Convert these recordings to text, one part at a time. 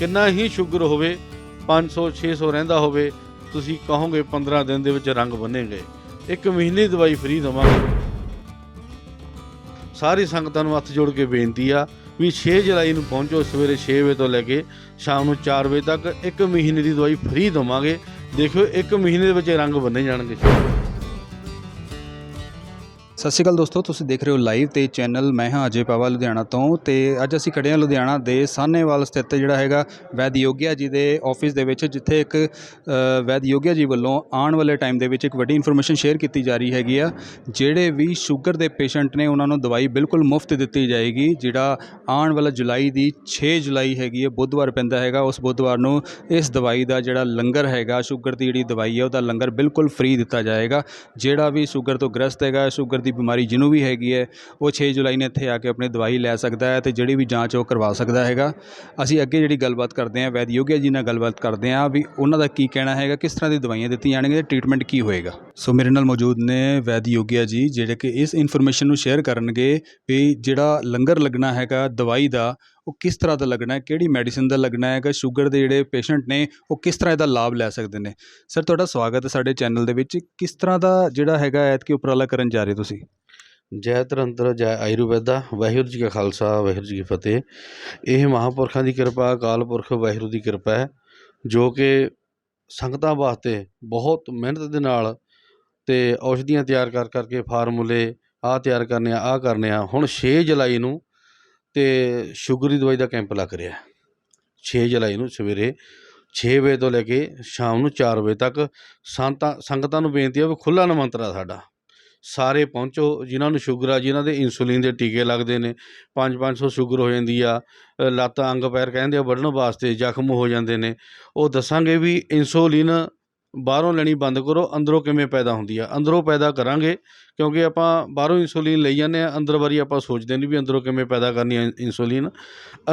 ਕਿੰਨਾ ਹੀ ਸ਼ੂਗਰ ਹੋਵੇ 500 600 ਰਹਿੰਦਾ ਹੋਵੇ, ਤੁਸੀਂ ਕਹੋਗੇ 15 ਦਿਨ ਦੇ ਵਿੱਚ ਰੰਗ ਬੰਨੇਗੇ। ਇੱਕ ਮਹੀਨੇ ਦੀ ਦਵਾਈ ਫ੍ਰੀ ਦਵਾਂਗੇ। ਸਾਰੀ ਸੰਗਤਾਂ ਨੂੰ ਹੱਥ ਜੋੜ ਕੇ ਬੇਨਤੀ ਆ ਵੀ 6 ਜੁਲਾਈ ਨੂੰ ਪਹੁੰਚੋ, ਸਵੇਰੇ 6 ਵਜੇ ਤੋਂ ਲੈ ਕੇ ਸ਼ਾਮ ਨੂੰ 4 ਵਜੇ ਤੱਕ ਇੱਕ ਮਹੀਨੇ ਦੀ ਦਵਾਈ ਫ੍ਰੀ ਦਵਾਂਗੇ। ਦੇਖਿਓ, ਇੱਕ ਮਹੀਨੇ ਦੇ ਵਿੱਚ ਰੰਗ ਬੰਨੇ ਜਾਣਗੇ। ਸਤਿ ਸ਼੍ਰੀ ਅਕਾਲ ਦੋਸਤੋ ਤੁਸੀਂ ਦੇਖ ਰਹੇ ਹੋ ਲਾਈਵ ਤੇ ਚੈਨਲ ਮੈਂ ਹਾਂ ਅਜੇ ਪਾਵਾ ਲੁਧਿਆਣਾ ਤੋਂ ਤੇ ਅੱਜ ਅਸੀਂ ਖੜੇ ਹਾਂ ਲੁਧਿਆਣਾ ਦੇ ਸਾਹਨੇਵਾਲ ਸਥਿਤ ਜਿਹੜਾ ਹੈਗਾ ਵੈਦ ਯੋਗਿਆ ਜੀ ਦੇ ਆਫਿਸ ਦੇ ਵਿੱਚ ਜਿੱਥੇ ਇੱਕ ਅ, ਵੈਦ ਯੋਗਿਆ ਜੀ ਵੱਲੋਂ ਆਉਣ ਵਾਲੇ ਟਾਈਮ ਦੇ ਵਿੱਚ ਇੱਕ ਵੱਡੀ ਇਨਫੋਰਮੇਸ਼ਨ ਸ਼ੇਅਰ ਕੀਤੀ ਜਾ ਰਹੀ ਹੈਗੀ ਆ ਜਿਹੜੇ ਵੀ ਸ਼ੂਗਰ ਦੇ ਪੇਸ਼ੈਂਟ ਨੇ ਉਹਨਾਂ ਨੂੰ ਦਵਾਈ ਬਿਲਕੁਲ ਮੁਫਤ ਦਿੱਤੀ ਜਾਏਗੀ ਜਿਹੜਾ ਆਉਣ ਵਾਲਾ ਜੁਲਾਈ ਦੀ 6 ਜੁਲਾਈ ਹੈਗੀ ਹੈ ਬੁੱਧਵਾਰ ਪੈਂਦਾ ਹੈਗਾ ਉਸ ਬੁੱਧਵਾਰ ਨੂੰ ਇਸ ਦਵਾਈ ਦਾ ਜਿਹੜਾ ਲੰਗਰ ਹੈਗਾ ਸ਼ੂਗਰ ਦੀ ਜਿਹੜੀ ਦਵਾਈ ਹੈ ਉਹਦਾ ਲੰਗਰ ਬਿਲਕੁਲ ਫ੍ਰੀ ਦਿੱਤਾ ਜਾਏਗਾ ਜਿਹੜਾ ਵੀ ਸ਼ੂਗਰ ਤੋਂ ਗ੍ਰਸਤ ਹੈਗਾ ਸ਼ੂਗਰ ਦੀ ਬਿਮਾਰੀ ਜਿਹਨੂੰ ਵੀ ਹੈਗੀ ਹੈ, ਉਹ 6 ਜੁਲਾਈ ਨੂੰ ਇੱਥੇ ਆ ਕੇ ਆਪਣੀ ਦਵਾਈ ਲੈ ਸਕਦਾ ਹੈ ਤੇ ਜਿਹੜੀ ਵੀ ਜਾਂਚ ਉਹ ਕਰਵਾ ਸਕਦਾ ਹੈਗਾ। ਅਸੀਂ ਅੱਗੇ ਜਿਹੜੀ ਗੱਲਬਾਤ ਕਰਦੇ ਹਾਂ, ਵੈਦ ਯੋਗਿਆ ਜੀ ਨਾਲ ਗੱਲਬਾਤ ਕਰਦੇ ਹਾਂ ਵੀ ਉਹਨਾਂ ਦਾ ਕੀ ਕਹਿਣਾ ਹੈਗਾ, ਕਿਸ ਤਰ੍ਹਾਂ ਦੀ ਦਵਾਈਆਂ ਦਿੱਤੀਆਂ ਜਾਣਗੀਆਂ ਤੇ ਟ੍ਰੀਟਮੈਂਟ ਕੀ ਹੋਏਗਾ। ਸੋ ਮੇਰੇ ਨਾਲ ਮੌਜੂਦ ਨੇ ਵੈਦ ਯੋਗਿਆ ਜੀ, ਜਿਹੜੇ ਕਿ ਇਸ ਇਨਫੋਰਮੇਸ਼ਨ ਨੂੰ ਸ਼ੇਅਰ ਕਰਨਗੇ ਵੀ ਜਿਹੜਾ ਲੰਗਰ ਲੱਗਣਾ ਹੈਗਾ ਦਵਾਈ ਦਾ ਉਹ ਕਿਸ ਤਰ੍ਹਾਂ ਦਾ ਲੱਗਣਾ ਹੈ? ਕਿਹੜੀ ਮੈਡੀਸਿਨ ਦਾ ਲੱਗਣਾ ਹੈਗਾ ਸ਼ੂਗਰ ਦੇ ਜਿਹੜੇ ਪੇਸ਼ੈਂਟ ਨੇ, ਉਹ ਕਿਸ ਤਰ੍ਹਾਂ ਇਹਦਾ ਲਾਭ ਲੈ ਸਕਦੇ ਨੇ? ਸਰ ਤੁਹਾਡਾ ਸਵਾਗਤ ਹੈ ਸਾਡੇ ਚੈਨਲ ਦੇ ਵਿੱਚ। ਕਿਸ ਤਰ੍ਹਾਂ ਦਾ ਜਿਹੜਾ ਹੈਗਾ ਐਤਕੀ ਉਪਰਾਲਾ ਕਰਨ ਜਾ ਰਹੇ ਤੁਸੀਂ? ਜੈ ਤਰੰਤਰ ਜੈ ਆਯੁਰਵੇਦਾ। ਵਾਹਿਗੁਰੂ ਜੀ ਕਾ ਖਾਲਸਾ, ਵਾਹਿਗੁਰੂ ਜੀ ਕੀ ਫਤਿਹ। ਇਹ ਮਹਾਂਪੁਰਖਾਂ ਦੀ ਕਿਰਪਾ, ਅਕਾਲ ਪੁਰਖ, ਵਾਹਿਗੁਰੂ ਦੀ ਕਿਰਪਾ ਹੈ, ਜੋ ਕਿ ਸੰਗਤਾਂ ਵਾਸਤੇ ਬਹੁਤ ਮਿਹਨਤ ਦੇ ਨਾਲ ਤੇ ਔਸ਼ਧੀਆਂ ਤਿਆਰ ਕਰ ਕਰਕੇ ਫਾਰਮੂਲੇ ਆਹ ਤਿਆਰ ਕਰਨੇ ਆ, ਆਹ ਕਰਨੇ ਆ। ਹੁਣ 6 ਜੁਲਾਈ ਨੂੰ ਤੇ ਸ਼ੂਗਰ ਦੀ ਦਵਾਈ ਦਾ ਕੈਂਪ ਲੱਗ ਰਿਹਾ 6 ਜੁਲਾਈ ਨੂੰ ਸਵੇਰੇ 6 ਵਜੇ ਤੋਂ ਲੈ ਕੇ ਸ਼ਾਮ ਨੂੰ 4 ਵਜੇ ਤੱਕ ਸੰਤਾਂ ਸੰਗਤਾਂ ਨੂੰ ਬੇਨਤੀ ਹੈ ਵੀ ਖੁੱਲਾ ਆ ਸਾਡਾ। ਸਾਰੇ ਪਹੁੰਚੋ ਜਿਨ੍ਹਾਂ ਨੂੰ ਸ਼ੂਗਰ ਆ ਜਿਨ੍ਹਾਂ ਦੇ ਇਨਸੂਲਿਨ ਦੇ ਟੀਕੇ ਲੱਗਦੇ ਨੇ 5-500 ਸ਼ੂਗਰ ਹੋ ਜਾਂਦੀ ਆ ਅ, ਲੱਤ ਅੰਗ ਪੈਰ ਕਹਿੰਦੇ ਆ ਵੱਢਣ ਵਾਸਤੇ ਜ਼ਖਮ ਹੋ ਜਾਂਦੇ ਨੇ। ਉਹ ਦੱਸਾਂਗੇ ਵੀ ਇਨਸੂਲਿਨ ਬਾਹਰੋਂ ਲੈਣੀ ਬੰਦ ਕਰੋ, ਅੰਦਰੋਂ ਕਿਵੇਂ ਪੈਦਾ ਹੁੰਦੀ ਆ? ਅੰਦਰੋਂ ਪੈਦਾ ਕਰਾਂਗੇ ਕਿਉਂਕਿ ਆਪਾਂ ਬਾਹਰੋਂ ਇਨਸੂਲਿਨ ਲਈ ਜਾਂਦੇ ਆ, ਅੰਦਰ ਵਾਰੀ ਆਪਾਂ ਸੋਚਦੇ ਨਹੀਂ ਵੀ ਅੰਦਰੋਂ ਕਿਵੇਂ ਪੈਦਾ ਕਰਨੀ ਹੈ ਇਨਸੂਲਿਨ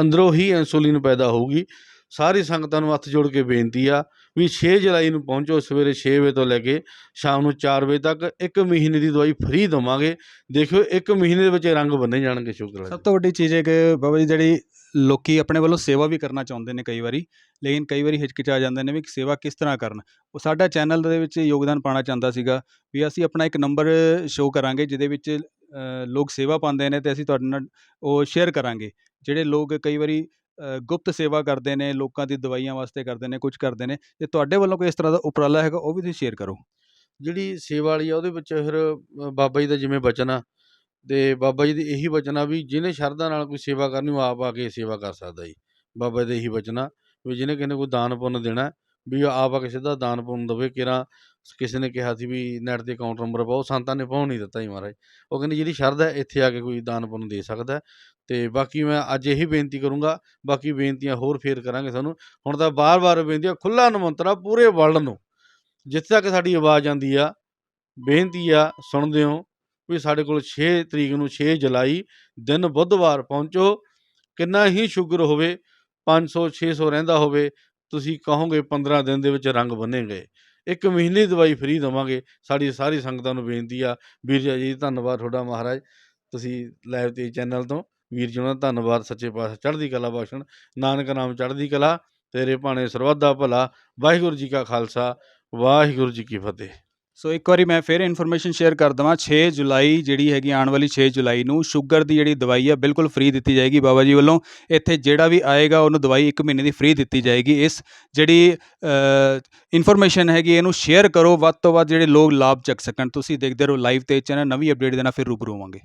ਅੰਦਰੋਂ ਹੀ ਇਨਸੂਲਿਨ ਪੈਦਾ ਹੋਊਗੀ। ਸਾਰੀ ਸੰਗਤਾਂ ਨੂੰ ਹੱਥ ਜੋੜ ਕੇ ਬੇਨਤੀ ਆ ਵੀ 6 ਜੁਲਾਈ ਨੂੰ ਪਹੁੰਚੋ, ਸਵੇਰੇ 6 ਵਜੇ ਤੋਂ ਲੈ ਕੇ ਸ਼ਾਮ ਨੂੰ 4 ਵਜੇ ਤੱਕ ਇੱਕ ਮਹੀਨੇ ਦੀ ਦਵਾਈ ਫ੍ਰੀ ਦਵਾਂਗੇ। ਦੇਖਿਓ, ਇੱਕ ਮਹੀਨੇ ਦੇ ਵਿੱਚ ਰੰਗ ਬੰਨੇ ਜਾਣਗੇ ਸ਼ੁਕਰ ਵਾਲੇ ਸਭ ਤੋਂ ਵੱਡੀ ਚੀਜ਼ ਹੈ ਕਿ ਬਾਬਾ ਜੀ ਜਿਹੜੀ ਲੋਕੀ ਆਪਣੇ ਵੱਲੋਂ ਸੇਵਾ ਵੀ ਕਰਨਾ ਚਾਹੁੰਦੇ ਨੇ ਕਈ ਵਾਰੀ, ਲੇਕਿਨ ਕਈ ਵਾਰੀ ਹਿਚਕਿਚਾ ਜਾਂਦੇ ਨੇ ਵੀ ਸੇਵਾ ਕਿਸ ਤਰ੍ਹਾਂ ਕਰਨ। ਉਹ ਸਾਡਾ ਚੈਨਲ ਦੇ ਵਿੱਚ ਯੋਗਦਾਨ ਪਾਣਾ ਚਾਹੁੰਦਾ ਸੀਗਾ ਵੀ ਅਸੀਂ ਆਪਣਾ ਇੱਕ ਨੰਬਰ ਸ਼ੋਅ ਕਰਾਂਗੇ ਜਿਹਦੇ ਵਿੱਚ ਲੋਕ ਸੇਵਾ ਪਾਉਂਦੇ ਨੇ ਤੇ ਅਸੀਂ ਤੁਹਾਡੇ ਨਾਲ ਉਹ ਸ਼ੇਅਰ ਕਰਾਂਗੇ। ਜਿਹੜੇ ਲੋਕ ਕਈ ਵਾਰੀ ਗੁਪਤ ਸੇਵਾ ਕਰਦੇ ਨੇ, ਲੋਕਾਂ ਦੀ ਦਵਾਈਆਂ ਵਾਸਤੇ ਕਰਦੇ ਨੇ ਕੁਝ ਕਰਦੇ ਨੇ, ਜੇ ਤੁਹਾਡੇ ਵੱਲੋਂ ਕੋਈ ਇਸ ਤਰ੍ਹਾਂ ਦਾ ਉਪਰਾਲਾ ਹੈਗਾ, ਉਹ ਵੀ ਤੁਸੀਂ ਸ਼ੇਅਰ ਕਰੋ। ਜਿਹੜੀ ਸੇਵਾ ਵਾਲੀ ਆ, ਉਹਦੇ ਵਿੱਚ ਫਿਰ ਬਾਬਾ ਜੀ ਦਾ ਜਿਵੇਂ ਬਚਨ ਆ, ਤੇ ਬਾਬਾ ਜੀ ਦੀ ਇਹੀ ਬਚਨ ਆ ਵੀ ਜਿਹਨੇ ਸ਼ਰਧਾ ਨਾਲ ਕੋਈ ਸੇਵਾ ਕਰਨੀ, ਉਹ ਆਪ ਆ ਕੇ ਸੇਵਾ ਕਰ ਸਕਦਾ ਜੀ। ਬਾਬਾ ਜੀ ਦਾ ਇਹੀ ਬਚਨ ਆ ਵੀ ਜਿਹਨੇ ਕਿਸੇ ਕੋਈ ਦਾਨ ਪੁੰਨ ਦੇਣਾ, ਵੀ ਆਪ ਆ ਕੇ ਸਿੱਧਾ ਦਾਨ ਪੁੰਨ ਦੇਵੇ। ਕਿਰਾ ਕਿਸੇ ਨੇ ਕਿਹਾ ਸੀ ਵੀ ਨੈਟ ਤੇ ਅਕਾਊਂਟ ਨੰਬਰ ਪਾਓ, ਸੰਤਾਂ ਨੇ ਪਾਉਣ ਨਹੀਂ ਦਿੱਤਾ ਜੀ ਮਹਾਰਾਜ। ਉਹ ਕਹਿੰਦੇ ਜਿਹੜੀ ਸ਼ਰਧਾ ਇੱਥੇ ਆ ਕੇ ਕੋਈ ਦਾਨ ਪੁੰਨ ਦੇ ਸਕਦਾ। ਤੇ ਬਾਕੀ ਮੈਂ ਅੱਜ ਇਹੀ ਬੇਨਤੀ ਕਰੂੰਗਾ, ਬਾਕੀ ਬੇਨਤੀਆਂ ਹੋਰ ਫੇਰ ਕਰਾਂਗੇ ਸਾਨੂੰ। ਹੁਣ ਤਾਂ ਬਾਰ-ਬਾਰ ਬੇਨਤੀ ਆ ਖੁੱਲਾ ਨਿਮੰਤਰਾ ਪੂਰੇ ਵਰਲਡ ਨੂੰ, ਜਿੱਥੇ ਤੱਕ ਸਾਡੀ ਆਵਾਜ਼ ਆਉਂਦੀ ਆ, ਬੇਨਤੀ ਆ, ਸੁਣਦੇ ਹੋ ਵੀ ਸਾਡੇ ਕੋਲ 6 ਤਰੀਕ ਨੂੰ 6 ਜੁਲਾਈ ਦਿਨ ਬੁੱਧਵਾਰ ਪਹੁੰਚੋ, ਕਿੰਨਾ ਹੀ ਸ਼ੂਗਰ ਹੋਵੇ 500 600 ਰਹਿੰਦਾ ਹੋਵੇ, ਤੁਸੀਂ ਕਹੋਗੇ 15 ਦਿਨ ਦੇ ਵਿੱਚ ਰੰਗ ਬੰਨੇਗੇ। ਇੱਕ ਮਹੀਨੇ ਦਵਾਈ ਫ੍ਰੀ ਦਵਾਂਗੇ, ਸਾਡੀ ਸਾਰੀ ਸੰਗਤਾਂ ਨੂੰ ਬੇਨਤੀ ਆ। ਵੀਰ ਜੀ, ਧੰਨਵਾਦ ਤੁਹਾਡਾ ਮਹਾਰਾਜ, ਤੁਸੀਂ ਲਾਈਵ ਤੇ ਚੈਨਲ ਤੋਂ। ਵੀਰ ਜੀ, ਉਹਨਾਂ ਦਾ ਧੰਨਵਾਦ, ਸੱਚੇ ਪਾਤਸ਼ਾਹ। ਚੜ੍ਹਦੀ ਕਲਾ ਬਖਸ਼ਣ। ਨਾਨਕ ਨਾਮ ਚੜ੍ਹਦੀ ਕਲਾ। ਤੇਰੇ ਭਾਣੇ ਸਰਬੱਤ ਦਾ ਭਲਾ। ਵਾਹਿਗੁਰੂ ਜੀ ਕਾ ਖਾਲਸਾ। ਵਾਹਿਗੁਰੂ ਜੀ ਕੀ ਫਤਿਹ। ਸੋ ਇੱਕ ਵਾਰੀ ਮੈਂ ਫਿਰ ਇਨਫੋਰਮੇਸ਼ਨ ਸ਼ੇਅਰ ਕਰ ਦਵਾਂ 6 ਜੁਲਾਈ ਜਿਹੜੀ ਹੈਗੀ ਆਉਣ ਵਾਲੀ 6 ਜੁਲਾਈ ਨੂੰ ਸ਼ੂਗਰ ਦੀ ਜਿਹੜੀ ਦਵਾਈ ਆ, ਬਿਲਕੁਲ ਫ੍ਰੀ ਦਿੱਤੀ ਜਾਏਗੀ ਬਾਬਾ ਜੀ ਵੱਲੋਂ। ਇੱਥੇ ਜਿਹੜਾ ਵੀ ਆਏਗਾ, ਉਹਨੂੰ ਦਵਾਈ 1 ਮਹੀਨੇ ਦੀ ਫ੍ਰੀ ਦਿੱਤੀ ਜਾਏਗੀ। ਇਸ ਜਿਹੜੀ ਇਨਫੋਰਮੇਸ਼ਨ ਹੈਗੀ, ਇਹਨੂੰ ਸ਼ੇਅਰ ਕਰੋ। ਵੱਧ ਤੋਂ ਵੱਧ ਜਿਹੜੇ ਲੋਕ ਲਾਭ ਚੱਕ ਸਕਣ। ਤੁਸੀਂ ਦੇਖਦੇ ਰਹੋ ਲਾਈਵ ਤੇ ਚੈਨਲ ਨਵੀਂ ਅਪਡੇਟ ਦੇ ਨਾਲ ਫਿਰ ਰੂਬਰੂ ਹੋਵਾਂਗੇ।